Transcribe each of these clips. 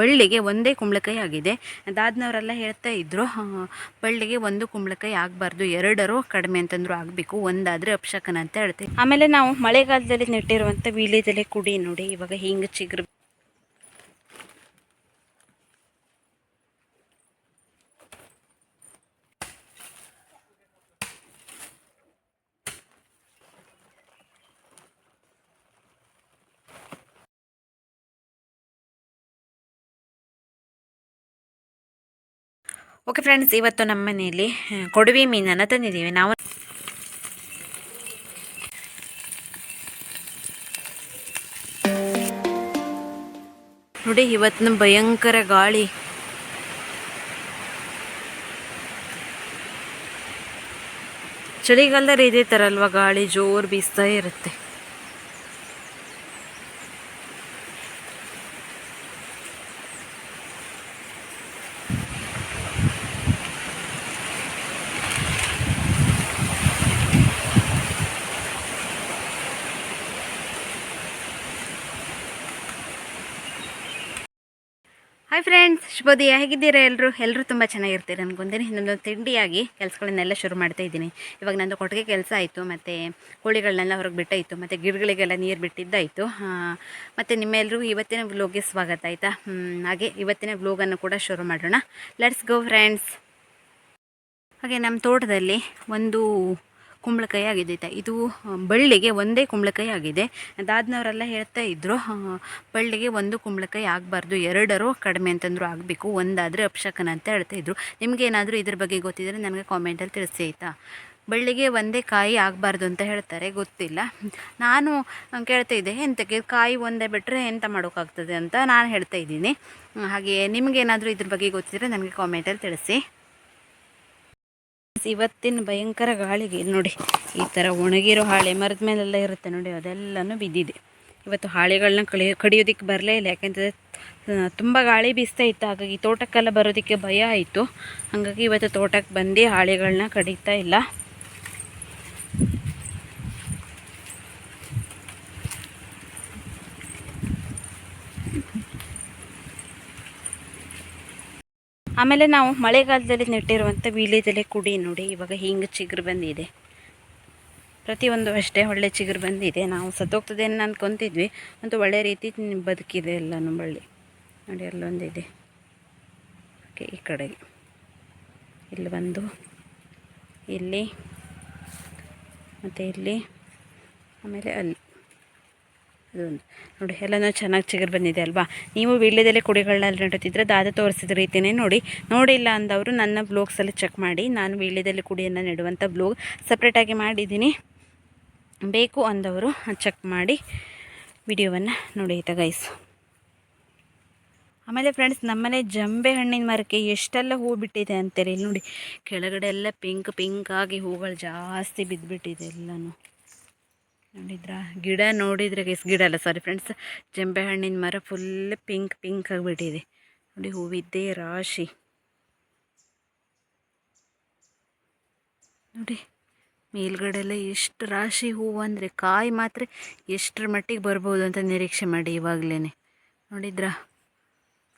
ಬಳ್ಳಿಗೆ ಒಂದೇ ಕುಂಬಳಕಾಯಿ ಆಗಿದೆ. ಅದಾದ್ನವರೆಲ್ಲ ಹೇಳ್ತಾ ಇದ್ದರು ಬಳ್ಳಿಗೆ ಒಂದು ಕುಂಬಳಕಾಯಿ ಆಗಬಾರ್ದು, ಎರಡರೂ ಕಡಿಮೆ ಅಂತಂದ್ರು ಆಗಬೇಕು, ಒಂದಾದರೆ ಅಪಶಕನ ಅಂತ ಹೇಳ್ತೀವಿ. ಆಮೇಲೆ ನಾವು ಮಳೆಗಾಲದಲ್ಲಿ ನೆಟ್ಟಿರುವಂಥ ವೀಳ್ಯದೆಲೆ ಕುಡಿ ನೋಡಿ, ಇವಾಗ ಹಿಂಗೆ ಚಿಗುರು ಓಕೆ ಫ್ರೆಂಡ್ಸ್ ಇವತ್ತು ನಮ್ಮ ಮನೆಯಲ್ಲಿ ಕೊಡುವೆ ಮೀನನ್ನು ತಂದಿದ್ದೀವಿ. ನಾವು ನೋಡಿ, ಇವತ್ತಿನ ಭಯಂಕರ ಗಾಳಿ. ಚಳಿಗಾಲದಲ್ಲಿ ಇದೇ ಥರ ಅಲ್ವಾ ಗಾಳಿ? ಜೋರು ಬೀಸ್ತಾ ಇರುತ್ತೆ. ಹಾಯ್ ಫ್ರೆಂಡ್ಸ್ ಶುಭೋದಯ. ಹೇಗಿದ್ದೀರಾ ಎಲ್ಲರೂ ಎಲ್ಲರೂ ತುಂಬ ಚೆನ್ನಾಗಿರ್ತೀರಿ? ಅನ್ಕೊಂತೀನಿ ಇನ್ನೊಂದು ತಿಂಡಿಯಾಗಿ ಕೆಲಸಗಳನ್ನೆಲ್ಲ ಶುರು ಮಾಡ್ತಾ ಇದ್ದೀನಿ. ಇವಾಗ ನಂದು ಕೊಟ್ಟಿಗೆ ಕೆಲಸ ಆಯಿತು, ಮತ್ತು ಕೋಳಿಗಳನ್ನೆಲ್ಲ ಹೊರಗೆ ಬಿಟ್ಟಾಯಿತು, ಮತ್ತು ಗಿಡಗಳಿಗೆಲ್ಲ ನೀರು ಬಿಟ್ಟಿದ್ದಾಯಿತು. ಮತ್ತು ನಿಮ್ಮೆಲ್ಲರಿಗೂ ಇವತ್ತಿನ ವ್ಲೋಗ್ಗೆ ಸ್ವಾಗತ ಆಯಿತಾ? ಹಾಗೆ ಇವತ್ತಿನ ವ್ಲೋಗನ್ನು ಕೂಡ ಶುರು ಮಾಡೋಣ. ಲೆಟ್ಸ್ ಗೋ ಫ್ರೆಂಡ್ಸ್ ಹಾಗೆ ನಮ್ಮ ತೋಟದಲ್ಲಿ ಒಂದು ಕುಂಬಳಕಾಯಿ ಆಗಿದೆ ಇದು ಬಳ್ಳಿಗೆ ಒಂದೇ ಕುಂಬಳಕಾಯಿ ಆಗಿದೆ. ದಾದ್ನವರೆಲ್ಲ ಹೇಳ್ತಾ ಇದ್ದರು ಬಳ್ಳಿಗೆ ಒಂದು ಕುಂಬಳಕಾಯಿ ಆಗಬಾರ್ದು, ಎರಡರು ಕಡಿಮೆ ಅಂತಂದ್ರು ಆಗಬೇಕು, ಒಂದಾದರೆ ಅಪ್ಶಕನ ಅಂತ ಹೇಳ್ತಾ ಇದ್ರು. ನಿಮ್ಗೆ ಏನಾದರೂ ಇದ್ರ ಬಗ್ಗೆ ಗೊತ್ತಿದ್ರೆ ನನಗೆ ಕಾಮೆಂಟಲ್ಲಿ ತಿಳಿಸಿ, ಆಯಿತಾ? ಬಳ್ಳಿಗೆ ಒಂದೇ ಕಾಯಿ ಆಗಬಾರ್ದು ಅಂತ ಹೇಳ್ತಾರೆ, ಗೊತ್ತಿಲ್ಲ. ನಾನು ಕೇಳ್ತಾ ಇದ್ದೆ, ಎಂತಕ್ಕೆ? ಕಾಯಿ ಒಂದೇ ಬಿಟ್ಟರೆ ಎಂತ ಮಾಡೋಕ್ಕಾಗ್ತದೆ ಅಂತ ನಾನು ಹೇಳ್ತಾ ಇದ್ದೀನಿ. ಹಾಗೆಯೇ ನಿಮಗೇನಾದರೂ ಇದ್ರ ಬಗ್ಗೆ ಗೊತ್ತಿದ್ರೆ ನನಗೆ ಕಾಮೆಂಟಲ್ಲಿ ತಿಳಿಸಿ. ಇವತ್ತಿನ ಭಯಂಕರ ಗಾಳಿಗೆ ನೋಡಿ, ಈ ಥರ ಒಣಗಿರೋ ಹಾಳೆ ಮರದ ಮೇಲೆಲ್ಲ ಇರುತ್ತೆ ನೋಡಿ, ಅದೆಲ್ಲನೂ ಬಿದ್ದಿದೆ. ಇವತ್ತು ಹಾಳೆಗಳನ್ನ ಕಳಿ ಕಡಿಯೋದಕ್ಕೆ ಬರಲೇ ಇಲ್ಲ ಯಾಕೆಂದರೆ ತುಂಬ ಗಾಳಿ ಬೀಸ್ತಾ ಇತ್ತು, ಹಾಗಾಗಿ ತೋಟಕ್ಕೆಲ್ಲ ಬರೋದಕ್ಕೆ ಭಯ ಆಯಿತು. ಹಾಗಾಗಿ ಇವತ್ತು ತೋಟಕ್ಕೆ ಬಂದು ಹಾಳೆಗಳನ್ನ ಕಡಿತಾ ಇಲ್ಲ. ಆಮೇಲೆ ನಾವು ಮಳೆಗಾಲದಲ್ಲಿ ನೆಟ್ಟಿರುವಂಥ ವೀಳ್ಯದೆಲೆ ಕುಡಿ ನೋಡಿ, ಇವಾಗ ಹಿಂಗೆ ಚಿಗುರು ಬಂದಿದೆ. ಪ್ರತಿಯೊಂದು ಅಷ್ಟೇ ಒಳ್ಳೆ ಚಿಗುರು ಬಂದಿದೆ. ನಾವು ಸತ್ತೋಗ್ತದೆ ಅಂತ ಅಂದ್ಕೊತಿದ್ವಿ ಅಂತೂ ಒಳ್ಳೆ ರೀತಿ ಬದುಕಿದೆ ಎಲ್ಲನೂ ಬಳ್ಳಿ ನೋಡಿ, ಅಲ್ಲೊಂದಿದೆ. ಓಕೆ, ಈ ಕಡೆಗೆ. ಇಲ್ಲಿ ಬಂದು, ಇಲ್ಲಿ, ಮತ್ತು ಇಲ್ಲಿ, ಆಮೇಲೆ ಅಲ್ಲಿ. ಅದೊಂದು ನೋಡಿ, ಎಲ್ಲನೂ ಚೆನ್ನಾಗಿ ಚಿಗುರು ಬಂದಿದೆ ಅಲ್ವಾ? ನೀವು ವೀಳ್ಯದಲ್ಲಿ ಕುಡಿಗಳನ್ನ ನೆಡುತ್ತಿದ್ರೆ ದಾದ ತೋರಿಸಿದ ರೀತಿಯೇ ನೋಡಿ. ನೋಡಿಲ್ಲ ಅಂದವರು ನನ್ನ ಬ್ಲೋಗ್ಸಲ್ಲಿ ಚೆಕ್ ಮಾಡಿ, ನಾನು ವೀಳ್ಯದಲ್ಲಿ ಕುಡಿಯನ್ನು ನೆಡುವಂಥ ಬ್ಲೋಗ್ ಸಪ್ರೇಟಾಗಿ ಮಾಡಿದ್ದೀನಿ. ಬೇಕು ಅಂದವರು ಚೆಕ್ ಮಾಡಿ ವಿಡಿಯೋವನ್ನು ನೋಡಿ ಆಯ್ತಾ ಗೈಸ್ ಆಮೇಲೆ ಫ್ರೆಂಡ್ಸ್ ನಮ್ಮನೆ ಜಂಬೆ ಹಣ್ಣಿನ ಮರಕ್ಕೆ ಎಷ್ಟೆಲ್ಲ ಹೂ ಬಿಟ್ಟಿದೆ ಅಂತೇಳಿ ನೋಡಿ, ಕೆಳಗಡೆ ಎಲ್ಲ ಪಿಂಕ್ ಪಿಂಕ್ ಆಗಿ ಹೂಗಳು ಜಾಸ್ತಿ ಬಿದ್ದುಬಿಟ್ಟಿದೆ ಎಲ್ಲನೂ. ನೋಡಿದ್ರ? ಗಿಡ ನೋಡಿದ್ರೆ ಗೈಸ್ ಗಿಡ ಅಲ್ಲ ಸಾರಿ ಫ್ರೆಂಡ್ಸ್ ಜಂಬೆ ಹಣ್ಣಿನ ಮರ ಫುಲ್ ಪಿಂಕ್ ಪಿಂಕ್ ಆಗಿಬಿಟ್ಟಿದೆ. ನೋಡಿ, ಹೂವಿದ್ದೇ ರಾಶಿ. ನೋಡಿ ಮೇಲ್ಗಡೆಲ್ಲ ಎಷ್ಟು ರಾಶಿ ಹೂವು ಅಂದರೆ ಕಾಯಿ ಮಾತ್ರ ಎಷ್ಟರ ಮಟ್ಟಿಗೆ ಬರ್ಬೋದು ಅಂತ ನಿರೀಕ್ಷೆ ಮಾಡಿ ಇವಾಗಲೇ ನೋಡಿದ್ರಾ?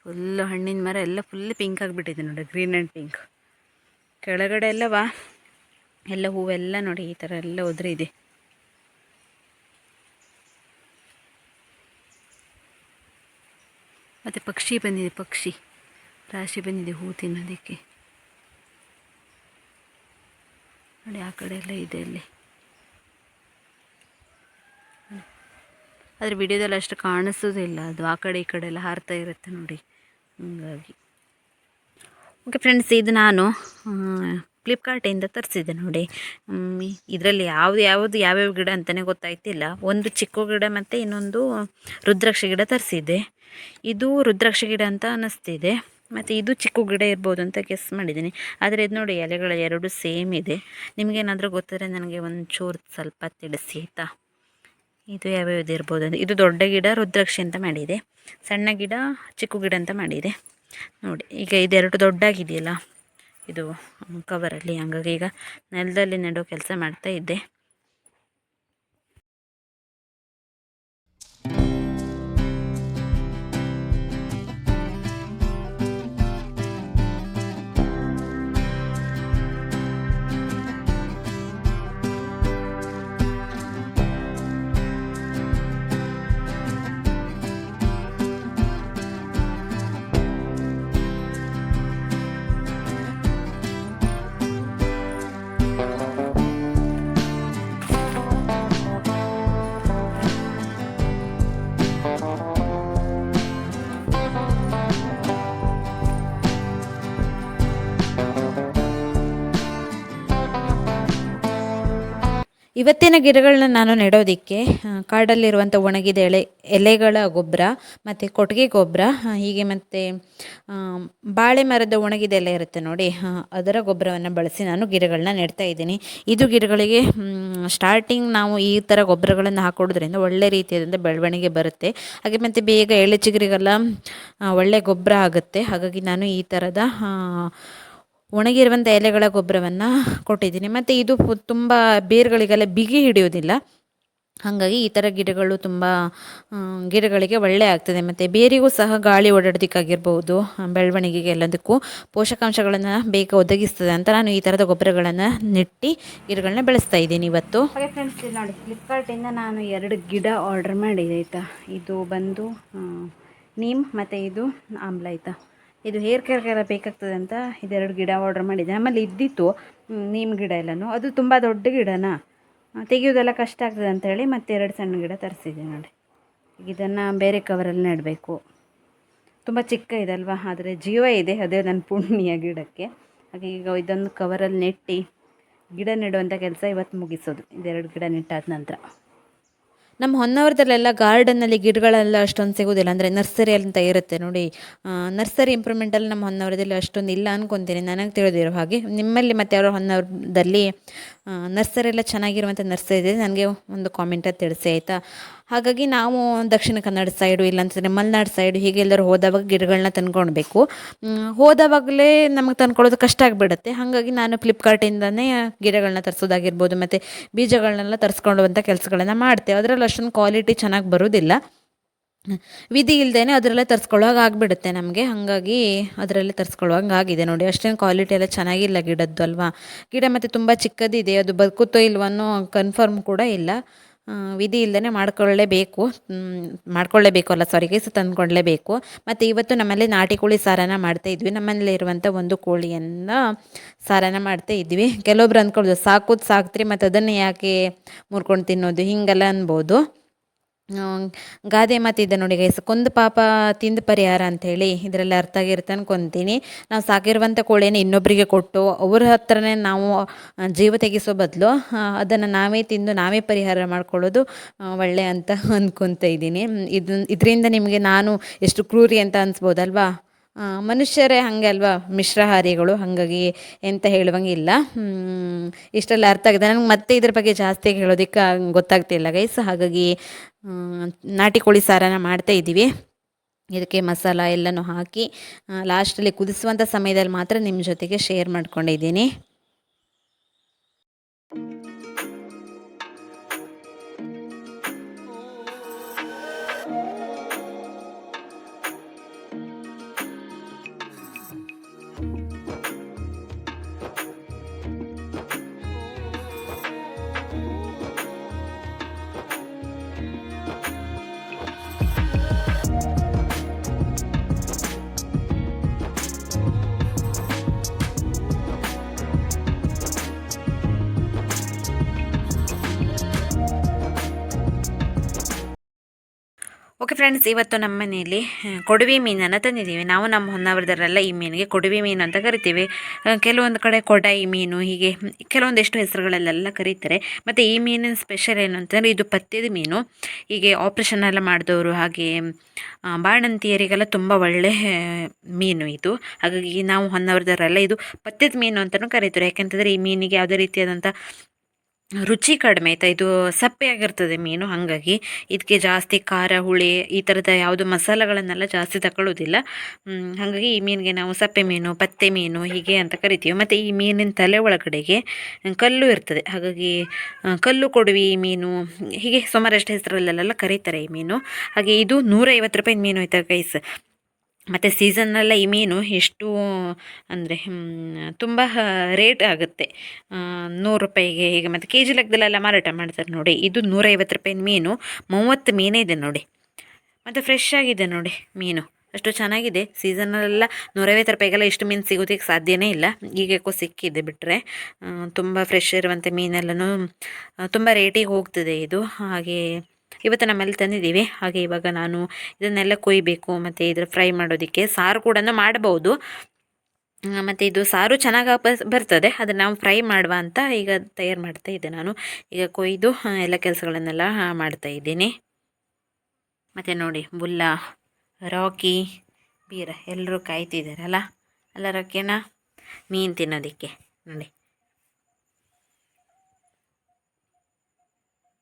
ಫುಲ್ಲು ಹಣ್ಣಿನ ಮರ ಎಲ್ಲ ಫುಲ್ ಪಿಂಕ್ ಆಗಿಬಿಟ್ಟಿದೆ ನೋಡಿ ಗ್ರೀನ್ ಆ್ಯಂಡ್ ಪಿಂಕ್ ಕೆಳಗಡೆ ಎಲ್ಲವಾ ಎಲ್ಲ ಹೂವೆಲ್ಲ ನೋಡಿ, ಈ ಥರ ಎಲ್ಲ ಉದುರಿದೆ. ಮತ್ತು ಪಕ್ಷಿ ಬಂದಿದೆ, ಪಕ್ಷಿ. ರಾಶಿ ಬಂದಿದೆ ಹೂ ತಿನ್ನೋದಕ್ಕೆ ನೋಡಿ, ಆ ಕಡೆ ಎಲ್ಲ ಇದೆ ಅಲ್ಲಿ. ಆದರೆ ವಿಡಿಯೋದಲ್ಲಿ ಅಷ್ಟು ಕಾಣಿಸೋದಿಲ್ಲ. ಅದು ಆ ಕಡೆ ಈ ಕಡೆ ಎಲ್ಲ ಹಾರ್ತಾ ಇರುತ್ತೆ ನೋಡಿ. ಹಂಗಾಗಿ. ಓಕೆ ಫ್ರೆಂಡ್ಸ್ ಇದು ನಾನು ಫ್ಲಿಪ್ಕಾರ್ಟಿಂದ ತರಿಸಿದೆ ನೋಡಿ. ಇದರಲ್ಲಿ ಯಾವ್ದು ಯಾವುದು ಯಾವ್ಯಾವ ಗಿಡ ಅಂತಲೇ ಗೊತ್ತಾಯ್ತಿಲ್ಲ. ಒಂದು ಚಿಕ್ಕ ಗಿಡ ಮತ್ತು ಇನ್ನೊಂದು ರುದ್ರಾಕ್ಷಿ ಗಿಡ ತರಿಸಿದ್ದೆ. ಇದು ರುದ್ರಾಕ್ಷಿ ಗಿಡ ಅಂತ ಅನ್ನಿಸ್ತಿದೆ ಮತ್ತು ಇದು ಚಿಕ್ಕು ಗಿಡ ಇರ್ಬೋದು ಅಂತ ಗೆಸ್ ಮಾಡಿದ್ದೀನಿ. ಆದರೆ ಇದು ನೋಡಿ ಎಲೆಗಳು ಎರಡು ಸೇಮ್ ಇದೆ. ನಿಮಗೇನಾದರೂ ಗೊತ್ತಿದ್ರೆ ನನಗೆ ಒಂಚೂರು ಸ್ವಲ್ಪ ತಿಳಿಸಿ ಆಯಿತಾ? ಇದು ಯಾವ್ಯಾವ್ದು ಇರ್ಬೋದು ಅಂತ. ಇದು ದೊಡ್ಡ ಗಿಡ, ರುದ್ರಾಕ್ಷಿ ಅಂತ ಮಾಡಿದೆ. ಸಣ್ಣ ಗಿಡ, ಚಿಕ್ಕು ಗಿಡ ಅಂತ ಮಾಡಿದೆ. ನೋಡಿ, ಈಗ ಇದೆರಡು ದೊಡ್ಡಾಗಿದೆಯಲ್ಲ? ಇದು ಕವರಲ್ಲಿ ಹಂಗಾಗಿ ಈಗ ನೆಲದಲ್ಲಿ ನೆಡೋ ಕೆಲಸ ಮಾಡ್ತಾ ಇದ್ದೆ. ಇವತ್ತಿನ ಗಿಡಗಳನ್ನ ನಾನು ನೆಡೋದಕ್ಕೆ ಕಾಡಲ್ಲಿರುವಂಥ ಒಣಗಿದ ಎಳೆ, ಎಲೆಗಳ ಗೊಬ್ಬರ ಮತ್ತು ಕೊಟ್ಟಿಗೆ ಗೊಬ್ಬರ ಹೀಗೆ ಮತ್ತು ಬಾಳೆ ಮರದ ಒಣಗಿದ ಎಲೆ ಇರುತ್ತೆ ನೋಡಿ ಅದರ ಗೊಬ್ಬರವನ್ನು ಬಳಸಿ ನಾನು ಗಿಡಗಳನ್ನ ನೆಡ್ತಾ ಇದ್ದೀನಿ. ಇದು ಗಿಡಗಳಿಗೆ ಸ್ಟಾರ್ಟಿಂಗ್ ನಾವು ಈ ಥರ ಗೊಬ್ಬರಗಳನ್ನು ಹಾಕೊಡೋದ್ರಿಂದ ಒಳ್ಳೆ ರೀತಿಯಾದಂಥ ಬೆಳವಣಿಗೆ ಬರುತ್ತೆ. ಹಾಗೆ ಮತ್ತು ಬೇಗ ಎಳೆ ಚಿಗುರಿಗೆಲ್ಲ ಒಳ್ಳೆ ಗೊಬ್ಬರ ಆಗುತ್ತೆ. ಹಾಗಾಗಿ ನಾನು ಈ ಥರದ ಒಣಗಿರುವಂಥ ಎಲೆಗಳ ಗೊಬ್ಬರವನ್ನು ಕೊಟ್ಟಿದ್ದೀನಿ. ಮತ್ತು ಇದು ತುಂಬ ಬೇರುಗಳಿಗೆಲ್ಲ ಬಿಗಿ ಹಿಡಿಯೋದಿಲ್ಲ ಹಾಗಾಗಿ ಈ ಥರ ಗಿಡಗಳು ತುಂಬ ಗಿಡಗಳಿಗೆ ಒಳ್ಳೆ ಆಗ್ತದೆ. ಮತ್ತು ಬೇರಿಗೂ ಸಹ ಗಾಳಿ ಓಡಾಡೋದಕ್ಕಾಗಿರ್ಬೋದು ಬೆಳವಣಿಗೆಗೆ ಎಲ್ಲದಕ್ಕೂ. ಪೋಷಕಾಂಶಗಳನ್ನು ಬೇಗ ಒದಗಿಸ್ತದೆ ಅಂತ ನಾನು ಈ ಥರದ ಗೊಬ್ಬರಗಳನ್ನು ನೆಟ್ಟಿ ಗಿಡಗಳನ್ನ ಬೆಳೆಸ್ತಾ ಇದ್ದೀನಿ ಇವತ್ತು. ಹಾಗೆ ಫ್ರೆಂಡ್ಸ್ ನೋಡಿ ಫ್ಲಿಪ್ಕಾರ್ಟಿಂದ ನಾನು ಎರಡು ಗಿಡ ಆರ್ಡರ್ ಮಾಡಿದೆ ಆಯಿತಾ. ಇದು ಬಂದು ನೀಮ್ ಮತ್ತು ಇದು ಆಮ್ಲ ಆಯಿತಾ? ಇದು ಹೇರ್ ಕೇರ್ಗೆಲ್ಲ ಬೇಕಾಗ್ತದೆ ಅಂತ ಇದೆರಡು ಗಿಡ ಆರ್ಡರ್ ಮಾಡಿದ್ದೆ. ನಮ್ಮಲ್ಲಿ ಇದ್ದಿತ್ತು ನೀಮ್ ಗಿಡ ಎಲ್ಲನೂ. ಅದು ತುಂಬ ದೊಡ್ಡ ಗಿಡನ? ತೆಗೆಯೋದೆಲ್ಲ ಕಷ್ಟ ಆಗ್ತದೆ ಅಂತೇಳಿ ಮತ್ತೆ ಎರಡು ಸಣ್ಣ ಗಿಡ ತರಿಸಿದೆ ನೋಡಿ. ಈಗ ಇದನ್ನು ಬೇರೆ ಕವರಲ್ಲಿ ನೆಡಬೇಕು. ತುಂಬ ಚಿಕ್ಕ ಇದೆ ಅಲ್ವಾ ಆದರೆ ಜೀವ ಇದೆ, ಅದೇ ನನ್ನ ಪುಣ್ಯ ಗಿಡಕ್ಕೆ. ಹಾಗೆ ಈಗ ಇದೊಂದು ಕವರಲ್ಲಿ ನೆಟ್ಟಿ ಗಿಡ ನೆಡುವಂಥ ಕೆಲಸ ಇವತ್ತು ಮುಗಿಸೋದು. ಇದೆರಡು ಗಿಡ ನೆಟ್ಟಾದ ನಂತರ. ನಮ್ಮ ಹೊನ್ನಾವರದಲ್ಲೆಲ್ಲ ಗಾರ್ಡನ್ನಲ್ಲಿ ಗಿಡಗಳೆಲ್ಲ ಅಷ್ಟೊಂದು ಸಿಗೋದಿಲ್ಲ ಅಂದರೆ ನರ್ಸರಿ ಅಂತ ಇರುತ್ತೆ ನೋಡಿ. ನರ್ಸರಿ ಇಂಪ್ರೂವ್ಮೆಂಟಲ್ಲಿ ನಮ್ಮ ಹೊನ್ನಾವರದಲ್ಲಿ ಅಷ್ಟೊಂದು ಇಲ್ಲ ಅನ್ಕೊತೀನಿ. ನನಗೆ ತಿಳಿದಿರೋ ಹಾಗೆ ನಿಮ್ಮಲ್ಲಿ ಮತ್ತು ಯಾರೋ ಹೊನ್ನಾವರದಲ್ಲಿ ನರ್ಸರಿ ಎಲ್ಲ ಚೆನ್ನಾಗಿರುವಂಥ ನರ್ಸರಿ ಇದೆ. ನನಗೆ ಒಂದು ಕಾಮೆಂಟಲ್ಲಿ ತಿಳಿಸಿ, ಆಯಿತಾ? ಹಾಗಾಗಿ ನಾವು ದಕ್ಷಿಣ ಕನ್ನಡ ಸೈಡು ಇಲ್ಲಾಂತಂದರೆ ಮಲೆನಾಡು ಸೈಡು ಹೀಗೆ ಎಲ್ಲರೂ ಹೋದವಾಗ ಗಿಡಗಳನ್ನ ತಂದ್ಕೊಳ್ಬೇಕು ಹೋದವಾಗಲೇ ನಮಗೆ ತಂದ್ಕೊಳ್ಳೋದು ಕಷ್ಟ ಆಗಿಬಿಡುತ್ತೆ. ಹಾಗಾಗಿ ನಾನು ಫ್ಲಿಪ್ಕಾರ್ಟಿಂದನೇ ಗಿಡಗಳನ್ನ ತರಿಸೋದಾಗಿರ್ಬೋದು, ಮತ್ತು ಬೀಜಗಳನ್ನೆಲ್ಲ ತರಿಸ್ಕೊಳ್ಳುವಂಥ ಕೆಲಸಗಳನ್ನ ಮಾಡ್ತೇವೆ ಅದರಲ್ಲಿ ಅಷ್ಟೊಂದು ಕ್ವಾಲಿಟಿ ಚೆನ್ನಾಗಿ ಬರೋದಿಲ್ಲ. ವಿಧಿ ಇಲ್ಲದೇ ಅದರಲ್ಲೇ ತರಿಸ್ಕೊಳ್ಳುವಾಗ ಆಗಿಬಿಡುತ್ತೆ ನಮಗೆ. ಹಾಗಾಗಿ ಅದರಲ್ಲೇ ತರಿಸ್ಕೊಳ್ಳೋಂಗೆ ಆಗಿದೆ ನೋಡಿ. ಅಷ್ಟೇನು ಕ್ವಾಲಿಟಿ ಎಲ್ಲ ಚೆನ್ನಾಗಿಲ್ಲ ಗಿಡದ್ದು ಅಲ್ವಾ? ಗಿಡ ಮತ್ತು ತುಂಬ ಚಿಕ್ಕದಿದೆ. ಅದು ಬದುಕುತ್ತೋ ಇಲ್ವೋ ಅನ್ನೋ ಕನ್ಫರ್ಮ್ ಕೂಡ ಇಲ್ಲ. ವಿಧಿ ಇಲ್ಲದೇ ಮಾಡ್ಕೊಳ್ಳೇಬೇಕು. ಮಾಡ್ಕೊಳ್ಳೇಬೇಕು ಅಲ್ಲ ಸಾರಿ ಗೈಸ್ ತಂದ್ಕೊಳ್ಳೇಬೇಕು. ಮತ್ತು ಇವತ್ತು ನಮ್ಮಲ್ಲಿ ನಾಟಿ ಕೋಳಿ ಸಾರನ ಮಾಡ್ತಾ ಇದ್ವಿ. ನಮ್ಮಲ್ಲಿ ಇರುವಂಥ ಒಂದು ಕೋಳಿಯನ್ನು ಸಾರನ ಮಾಡ್ತಾ ಇದ್ವಿ. ಕೆಲವೊಬ್ರು ಅಂದ್ಕೊಳ್ಳೋದು ಸಾಕೋದು ಸಾಕ್ತ್ರಿ, ಮತ್ತು ಅದನ್ನು ಯಾಕೆ ಮುರ್ಕೊಂಡು ತಿನ್ನೋದು? ಹೀಗೆಲ್ಲ ಅನ್ಬೋದು. ಗಾದೆ ಮಾತಿದೆ ನೋಡಿ ಗೈಸ್ ಕೊಂದು ಪಾಪ ತಿಂದು ಪರಿಹಾರ ಅಂಥೇಳಿ ಇದರಲ್ಲಿ ಅರ್ಥ ಆಗಿರುತ್ತೆ ಅನ್ಕೊತೀನಿ. ನಾವು ಸಾಕಿರುವಂಥ ಕೋಳಿಯನ್ನು ಇನ್ನೊಬ್ಬರಿಗೆ ಕೊಟ್ಟು ಅವ್ರ ಹತ್ರನೇ ನಾವು ಜೀವ ತೆಗೆಸೋ ಬದಲು ಅದನ್ನು ನಾವೇ ತಿಂದು ನಾವೇ ಪರಿಹಾರ ಮಾಡ್ಕೊಳ್ಳೋದು ಒಳ್ಳೆ ಅಂತ ಅಂದ್ಕೊತ ಇದ್ದೀನಿ. ಇದನ್ನ ಇದರಿಂದ ನಿಮಗೆ ನಾನು ಎಷ್ಟು ಕ್ರೂರಿ ಅಂತ ಅನ್ಸ್ಬೋದಲ್ವಾ? ಮನುಷ್ಯರೇ ಹಾಗೆ ಅಲ್ವಾ? ಮಿಶ್ರಹಾರಿಗಳು, ಹಾಗಾಗಿ ಎಂತ ಹೇಳುವಂಗಿಲ್ಲ ಇಷ್ಟೆಲ್ಲ ಅರ್ಥ ಆಗಿದೆ. ನನಗೆ ಮತ್ತೆ ಇದ್ರ ಬಗ್ಗೆ ಜಾಸ್ತಿ ಹೇಳೋದಕ್ಕೆ ಗೊತ್ತಾಗ್ತಿಲ್ಲ ಗೈಸ್. ಹಾಗಾಗಿ ನಾಟಿ ಕೋಳಿ ಸಾರನ ಮಾಡ್ತಾ ಇದ್ದೀವಿ. ಇದಕ್ಕೆ ಮಸಾಲ ಎಲ್ಲನೂ ಹಾಕಿ ಲಾಸ್ಟಲ್ಲಿ ಕುದಿಸುವಂಥ ಸಮಯದಲ್ಲಿ ಮಾತ್ರ ನಿಮ್ಮ ಜೊತೆಗೆ ಶೇರ್ ಮಾಡ್ಕೊಂಡಿದ್ದೀನಿ. ಓಕೆ ಫ್ರೆಂಡ್ಸ್ ಇವತ್ತು ನಮ್ಮ ಮನೆಯಲ್ಲಿ ಕೊಡುವೆ ಮೀನನ್ನು ತಂದಿದ್ದೀವಿ. ನಾವು ನಮ್ಮ ಹೊನ್ನಾವರದಲ್ಲೆಲ್ಲ ಈ ಮೀನಿಗೆ ಕೊಡವಿ ಮೀನು ಅಂತ ಕರಿತೀವಿ. ಕೆಲವೊಂದು ಕಡೆ ಕೊಡಾಯಿ ಮೀನು, ಹೀಗೆ ಕೆಲವೊಂದಿಷ್ಟು ಹೆಸರುಗಳಲ್ಲೆಲ್ಲ ಕರೀತಾರೆ. ಮತ್ತು ಈ ಮೀನಿನ ಸ್ಪೆಷಲ್ ಏನು ಅಂತಂದರೆ ಇದು ಪತ್ತೆದ ಮೀನು. ಹೀಗೆ ಆಪ್ರೇಷನ್ ಎಲ್ಲ ಮಾಡಿದವರು ಹಾಗೆ ಬಾಣಂತಿಯರಿಗೆಲ್ಲ ತುಂಬ ಒಳ್ಳೆ ಮೀನು ಇದು. ಹಾಗಾಗಿ ನಾವು ಹೊನ್ನಾವರದವರೆಲ್ಲ, ಇದು ಪತ್ತೆದ ಮೀನು ಅಂತಲೂ ಕರೀತಾರೆ. ಯಾಕೆಂತಂದರೆ ಈ ಮೀನಿಗೆ ಯಾವುದೇ ರೀತಿಯಾದಂಥ ರುಚಿ ಕಡಿಮೆ, ಆಯಿತಾ? ಇದು ಸಪ್ಪೆಯಾಗಿರ್ತದೆ ಮೀನು, ಹಾಗಾಗಿ ಇದಕ್ಕೆ ಜಾಸ್ತಿ ಖಾರ, ಹುಳಿ, ಈ ಥರದ ಯಾವುದು ಮಸಾಲೆಗಳನ್ನೆಲ್ಲ ಜಾಸ್ತಿ ತಗೊಳ್ಳೋದಿಲ್ಲ ಹಾಗಾಗಿ ಈ ಮೀನಿಗೆ ನಾವು ಸಪ್ಪೆ ಮೀನು, ಪತ್ತೆ ಮೀನು ಹೀಗೆ ಅಂತ ಕರಿತೀವಿ. ಮತ್ತು ಈ ಮೀನಿನ ತಲೆ ಒಳಗಡೆಗೆ ಕಲ್ಲು ಇರ್ತದೆ. ಹಾಗಾಗಿ ಕಲ್ಲು ಕೊಡುವಿ ಮೀನು, ಹೀಗೆ ಸುಮಾರಷ್ಟು ಹೆಸರಲ್ಲೆಲ್ಲ ಕರೀತಾರೆ ಈ ಮೀನು. ಹಾಗೆ ಇದು ನೂರೈವತ್ತು ರೂಪಾಯಿ ಮೀನು ಆಯ್ತಾ ಗೈಸ್ ಮತ್ತು ಸೀಸನ್ನೆಲ್ಲ ಈ ಮೀನು ಎಷ್ಟು ಅಂದರೆ ತುಂಬ ರೇಟ್ ಆಗುತ್ತೆ. ನೂರು ರೂಪಾಯಿಗೆ ಈಗ ಮತ್ತು ಕೆ ಜಿ ಲೆಕ್ಕದಲ್ಲೆಲ್ಲ ಮಾರಾಟ ಮಾಡ್ತಾರೆ ನೋಡಿ. ಇದು ನೂರೈವತ್ತು ರೂಪಾಯಿ ಮೀನು. ಮೂವತ್ತು ಮೀನೇ ಇದೆ ನೋಡಿ. ಮತ್ತು ಫ್ರೆಶ್ ಆಗಿದೆ ನೋಡಿ ಮೀನು. ಅಷ್ಟು ಚೆನ್ನಾಗಿದೆ. ಸೀಸನಲ್ಲೆಲ್ಲ ನೂರೈವತ್ತು ರೂಪಾಯಿಗೆಲ್ಲ ಇಷ್ಟು ಮೀನು ಸಿಗೋದಕ್ಕೆ ಸಾಧ್ಯನೇ ಇಲ್ಲ. ಈಗೇಕೋ ಸಿಕ್ಕಿದೆ ಬಿಟ್ಟರೆ ತುಂಬ ಫ್ರೆಶ್ ಇರುವಂಥ ಮೀನೆಲ್ಲನೂ ತುಂಬ ರೇಟಿಗೆ ಹೋಗ್ತದೆ ಇದು. ಹಾಗೆ ಇವತ್ತು ನಮ್ಮಲ್ಲಿ ತಂದಿದ್ದೀವಿ. ಹಾಗೆ ಇವಾಗ ನಾನು ಇದನ್ನೆಲ್ಲ ಕೊಯ್ಬೇಕು, ಮತ್ತು ಇದ್ರ ಫ್ರೈ ಮಾಡೋದಕ್ಕೆ ಸಾರು ಕೂಡ ಮಾಡಬಹುದು ಮತ್ತು ಇದು ಸಾರು ಚೆನ್ನಾಗಿ ಬರ್ತದೆ. ಅದನ್ನು ನಾವು ಫ್ರೈ ಮಾಡುವ ಅಂತ ಈಗ ತಯಾರು ಮಾಡ್ತಾ ಇದ್ದೆ ನಾನು. ಈಗ ಕೊಯ್ದು ಎಲ್ಲ ಕೆಲಸಗಳನ್ನೆಲ್ಲ ಮಾಡ್ತಾ ಇದ್ದೀನಿ. ಮತ್ತು ನೋಡಿ ಬುಲ್ಲ ರಾಕಿ ಬೀರ ಎಲ್ಲರೂ ಕಾಯ್ತಿದ್ದಾರಲ್ಲ ಅಲ್ಲ ರಾಕಿನ ಮೀನು ತಿನ್ನೋದಕ್ಕೆ. ನೋಡಿ.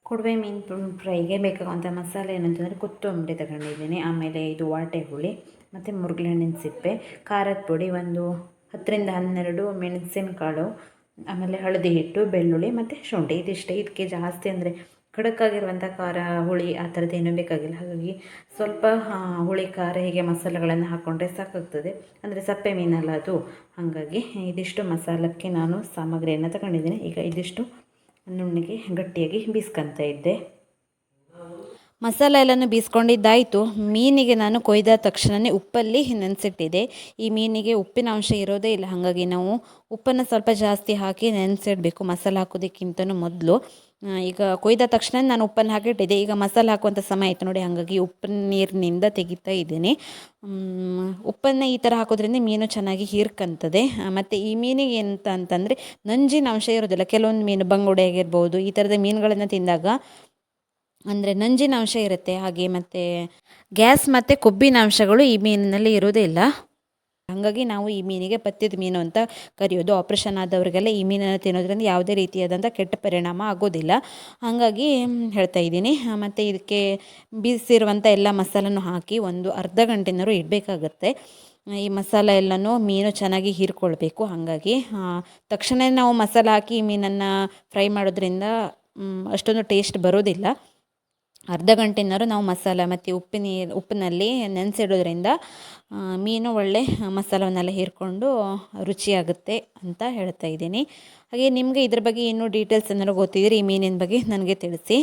ಕುಡುವೆ ಮೀನು ಫ್ರೈಗೆ ಬೇಕಾಗುವಂಥ ಮಸಾಲೆ ಏನಂತಂದರೆ ಕೊತ್ತಂಬರಿ ತಗೊಂಡಿದ್ದೀನಿ. ಆಮೇಲೆ ಇದು ವಾಟೆ ಹುಳಿ ಮತ್ತು ಮುರುಗಲೆಣ್ಣಿನ ಸಿಪ್ಪೆ, ಖಾರದ ಪುಡಿ ಒಂದು ಹತ್ತರಿಂದ ಹನ್ನೆರಡು ಮೆಣಸಿನಕಾಳು, ಆಮೇಲೆ ಹಳದಿ ಹಿಟ್ಟು, ಬೆಳ್ಳುಳ್ಳಿ ಮತ್ತು ಶುಂಠಿ. ಇದಿಷ್ಟೇ. ಇದಕ್ಕೆ ಜಾಸ್ತಿ ಅಂದರೆ ಖಡಕ್ಕಾಗಿರುವಂಥ ಖಾರ, ಹುಳಿ ಆ ಥರದ್ದು ಏನೂ ಬೇಕಾಗಿಲ್ಲ. ಹಾಗಾಗಿ ಸ್ವಲ್ಪ ಹುಳಿ, ಖಾರ ಹೀಗೆ ಮಸಾಲೆಗಳನ್ನು ಹಾಕ್ಕೊಂಡ್ರೆ ಸಾಕಾಗ್ತದೆ. ಅಂದರೆ ಸಪ್ಪೆ ಮೀನಲ್ಲ ಅದು. ಹಾಗಾಗಿ ಇದಿಷ್ಟು ಮಸಾಲಕ್ಕೆ ನಾನು ಸಾಮಗ್ರಿಯನ್ನು ತಗೊಂಡಿದ್ದೀನಿ. ಈಗ ಇದಿಷ್ಟು ನುಣ್ಣಗೆ ಗಟ್ಟಿಯಾಗಿ ಬೀಸ್ಕೊತಾ ಇದ್ದೆ. ಮಸಾಲೆ ಎಲ್ಲನೂ ಬೀಸ್ಕೊಂಡಿದ್ದಾಯಿತು. ಮೀನಿಗೆ ನಾನು ಕೊಯ್ದ ತಕ್ಷಣವೇ ಉಪ್ಪಲ್ಲಿ ನೆನೆಸಿಟ್ಟಿದೆ. ಈ ಮೀನಿಗೆ ಉಪ್ಪಿನ ಅಂಶ ಇರೋದೇ ಇಲ್ಲ. ಹಾಗಾಗಿ ನಾವು ಉಪ್ಪನ್ನು ಸ್ವಲ್ಪ ಜಾಸ್ತಿ ಹಾಕಿ ನೆನೆಸಿಡಬೇಕು. ಮಸಾಲ ಹಾಕೋದಕ್ಕಿಂತನೂ ಮೊದಲು. ಈಗ ಕೊಯ್ದ ತಕ್ಷಣ ನಾನು ಉಪ್ಪನ್ನು ಹಾಕಿಟ್ಟಿದ್ದೆ. ಈಗ ಮಸಾಲ ಹಾಕುವಂಥ ಸಮಯ ಆಯಿತು ನೋಡಿ. ಹಾಗಾಗಿ ಉಪ್ಪಿನ ನೀರಿನಿಂದ ತೆಗಿತಾ ಇದ್ದೀನಿ. ಉಪ್ಪನ್ನು ಈ ಥರ ಹಾಕೋದ್ರಿಂದ ಮೀನು ಚೆನ್ನಾಗಿ ಹೀರ್ಕಂತದೆ. ಮತ್ತು ಈ ಮೀನಿಗೆ ಎಂತ ಅಂತಂದರೆ ನಂಜಿನ ಅಂಶ ಇರೋದಿಲ್ಲ. ಕೆಲವೊಂದು ಮೀನು ಬಂಗುಡೆ ಆಗಿರ್ಬೋದು, ಈ ಥರದ ಮೀನುಗಳನ್ನು ತಿಂದಾಗ ಅಂದರೆ ನಂಜಿನ ಅಂಶ ಇರುತ್ತೆ, ಹಾಗೆ ಮತ್ತು ಗ್ಯಾಸ್ ಮತ್ತು ಕೊಬ್ಬಿನ ಅಂಶಗಳು ಈ ಮೀನಿನಲ್ಲಿ ಇರೋದೇ ಇಲ್ಲ. ಹಾಗಾಗಿ ನಾವು ಈ ಮೀನಿಗೆ ಪತ್ತಿದ ಮೀನು ಅಂತ ಕರೆಯೋದು. ಆಪ್ರೇಷನ್ ಆದವರಿಗೆಲ್ಲ ಈ ಮೀನನ್ನು ತಿನ್ನೋದ್ರಿಂದ ಯಾವುದೇ ರೀತಿಯಾದಂಥ ಕೆಟ್ಟ ಪರಿಣಾಮ ಆಗೋದಿಲ್ಲ. ಹಾಗಾಗಿ ಹೇಳ್ತಾ ಇದ್ದೀನಿ. ಮತ್ತು ಇದಕ್ಕೆ ಬೀಸಿರುವಂಥ ಎಲ್ಲ ಮಸಾಲನ್ನು ಹಾಕಿ ಒಂದು ಅರ್ಧ ಗಂಟೆನಾರು ಇಡಬೇಕಾಗತ್ತೆ. ಈ ಮಸಾಲ ಎಲ್ಲನೂ ಮೀನು ಚೆನ್ನಾಗಿ ಹೀರ್ಕೊಳ್ಬೇಕು. ಹಾಗಾಗಿ ತಕ್ಷಣ ನಾವು ಮಸಾಲ ಹಾಕಿ ಮೀನನ್ನು ಫ್ರೈ ಮಾಡೋದ್ರಿಂದ ಅಷ್ಟೊಂದು ಟೇಸ್ಟ್ ಬರೋದಿಲ್ಲ. ಅರ್ಧ ಗಂಟೆನಾರು ನಾವು ಮಸಾಲ ಮತ್ತು ಉಪ್ಪಿನ ಉಪ್ಪಿನಲ್ಲಿ ನೆನೆಸಿಡೋದ್ರಿಂದ ಮೀನು ಒಳ್ಳೆ ಮಸಾಲವನ್ನೆಲ್ಲ ಹೀರ್ಕೊಂಡು ರುಚಿಯಾಗುತ್ತೆ ಅಂತ ಹೇಳ್ತಾ ಇದ್ದೀನಿ. ಹಾಗೆ ನಿಮಗೆ ಇದ್ರ ಬಗ್ಗೆ ಇನ್ನೂ ಡೀಟೇಲ್ಸ್ ಏನಾದ್ರು ಗೊತ್ತಿದ್ರೆ ಈ ಮೀನಿನ ಬಗ್ಗೆ ನನಗೆ ತಿಳಿಸಿ.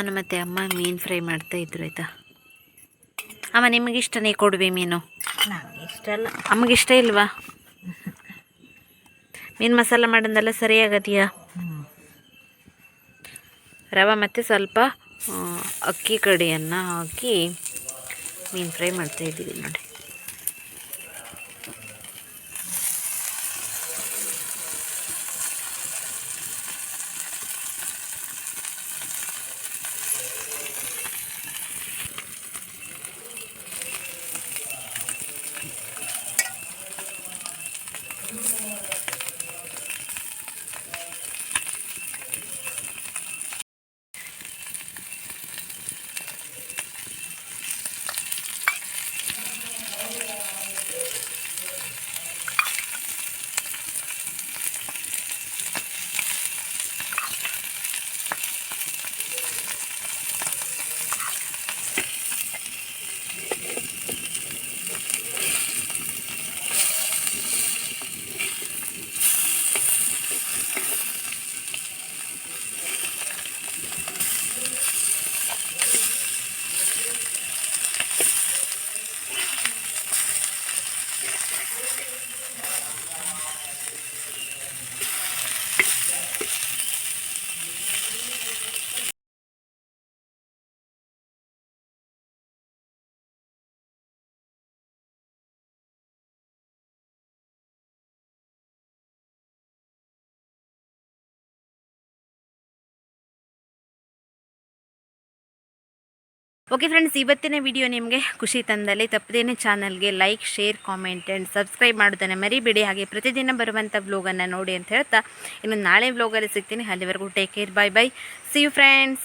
ನಾನು ಮತ್ತು ಅಮ್ಮ ಮೀನು ಫ್ರೈ ಮಾಡ್ತಾ ಇದ್ರು ಆಯಿತಾ? ಅಮ್ಮ ನಿಮಗಿಷ್ಟನೇ ಕೊಡುವೆ ಮೀನು? ನನಗೆ ಇಷ್ಟ ಅಲ್ಲ ಅಮ್ಮಗಿಷ್ಟ ಇಲ್ವಾ? ಮೀನು ಮಸಾಲ ಮಾಡೋದೆಲ್ಲ ಸರಿಯಾಗದೆಯಾ? ರವೆ ಮತ್ತು ಸ್ವಲ್ಪ ಅಕ್ಕಿ ಕಡಿಯನ್ನು ಹಾಕಿ ಮೀನು ಫ್ರೈ ಮಾಡ್ತಾಯಿದ್ದೀವಿ ನೋಡಿ. ಓಕೆ ಫ್ರೆಂಡ್ಸ್ ಇವತ್ತಿನ ವಿಡಿಯೋ ನಿಮಗೆ ಖುಷಿ ತಂದಲ್ಲಿ ತಪ್ಪದೇನೆ ಚಾನಲ್ಗೆ like share comment and subscribe ಮಾಡೋದನ್ನು ಮರಿಬೇಡಿ. ಹಾಗೆ ಪ್ರತಿದಿನ ಬರುವಂಥ ವ್ಲೋಗನ್ನು ನೋಡಿ ಅಂತ ಹೇಳ್ತಾ. ಇನ್ನು ನಾಳೆ ವ್ಲೋಗಲ್ಲಿ ಸಿಗ್ತೀನಿ. ಅಲ್ಲಿವರೆಗೂ take care bye bye see you friends